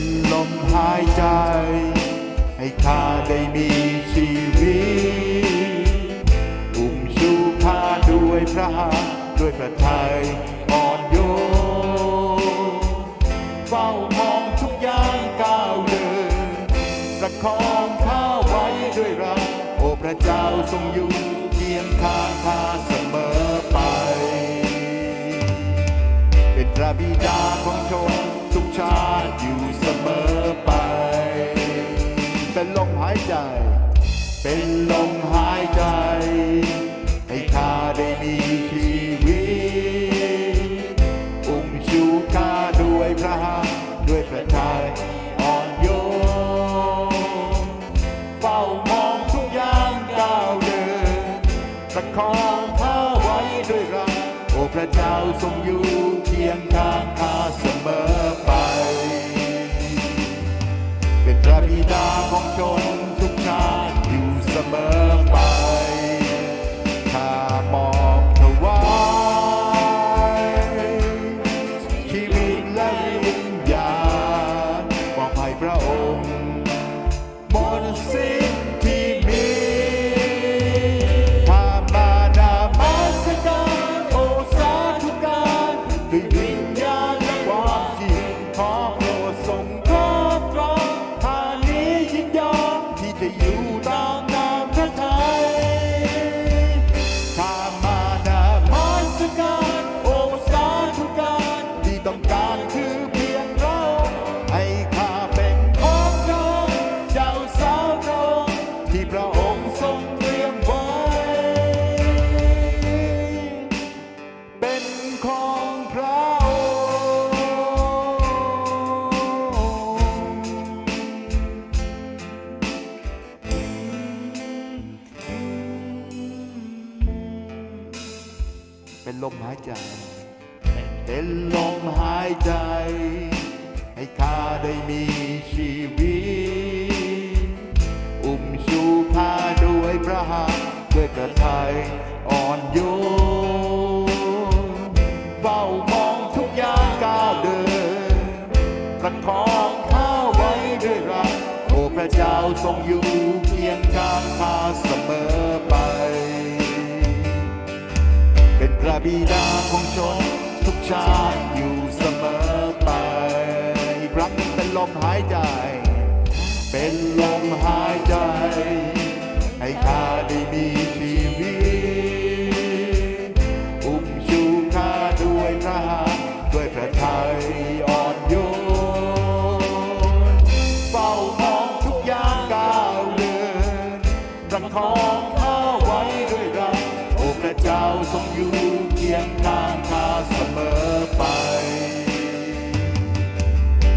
เป็นลมหายใจ ให้ข้าได้มีชีวิตอุ้มชูข้าด้วยพระหัตถ์ด้วยพระทัยอ่อนโยนเฝ้ามองทุกอย่างก้าวเดินประคองข้าไว้ด้วยรักโอ้พระเจ้าทรงอยู่เคียงข้างข้าเสมอไป เป็นพระบิดาของชนทุกชาติ เป็นลมหายใจ เป็นลมหายใจ ให้ข้าได้มีชีวิต อุ้มชูข้าด้วยพระหัตถ์ด้วยพระทัยอ่อนโยนเฝ้ามองทุกอย่างก้าวเดินประคองข้าไว้ด้วยรักโอ้พระเจ้าทรงอยู่เคียงข้างข้าเสมอไป เป็นพระบิดาของชนทุกชาติอยู่เสมอ มที่ มหายใจ เป็นลมหายใจ ให้ข้าได้มีชีวิต อุ้มชูข้าด้วยพระหัตถ์ด้วยกระทัยอ่อนโยนเฝ้ามองทุกอย่างก้าวเดิน ประคองข้าไว้ด้วยรัก โอ้พระเจ้าทรงอยู่เคียงข้างข้าเสมอไป ระบิดาของชนทุกชาติอยู่เสมอไปกครั้งหนึ่งเป็นลมหายใจ เป็นลมหายใจ ให้ข้าได้มีชีวิต อุ้มชูข้าด้วยพระหัตถ์ด้วยพระทัยอ่อนโยนเฝ้ามองทุกอย่างก้าวเดินประคองข้าไว้ด้วยรักโอ้พระเจ้าทรงอยู่ ยงข้างข้าเสมอไป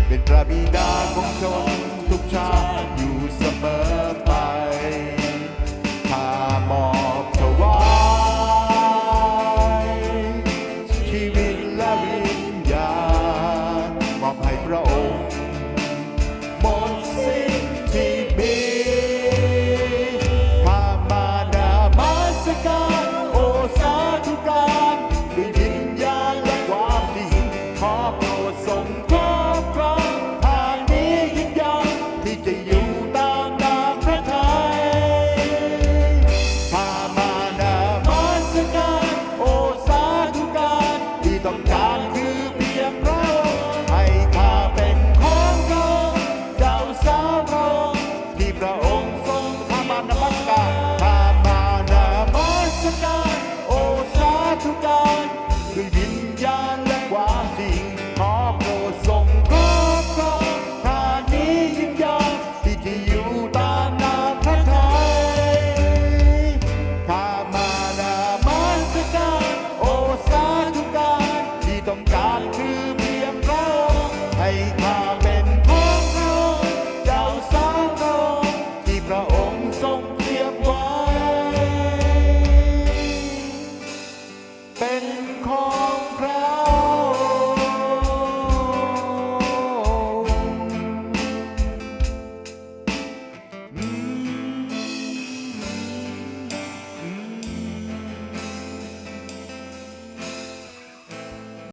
เป็นพระบิดาของชน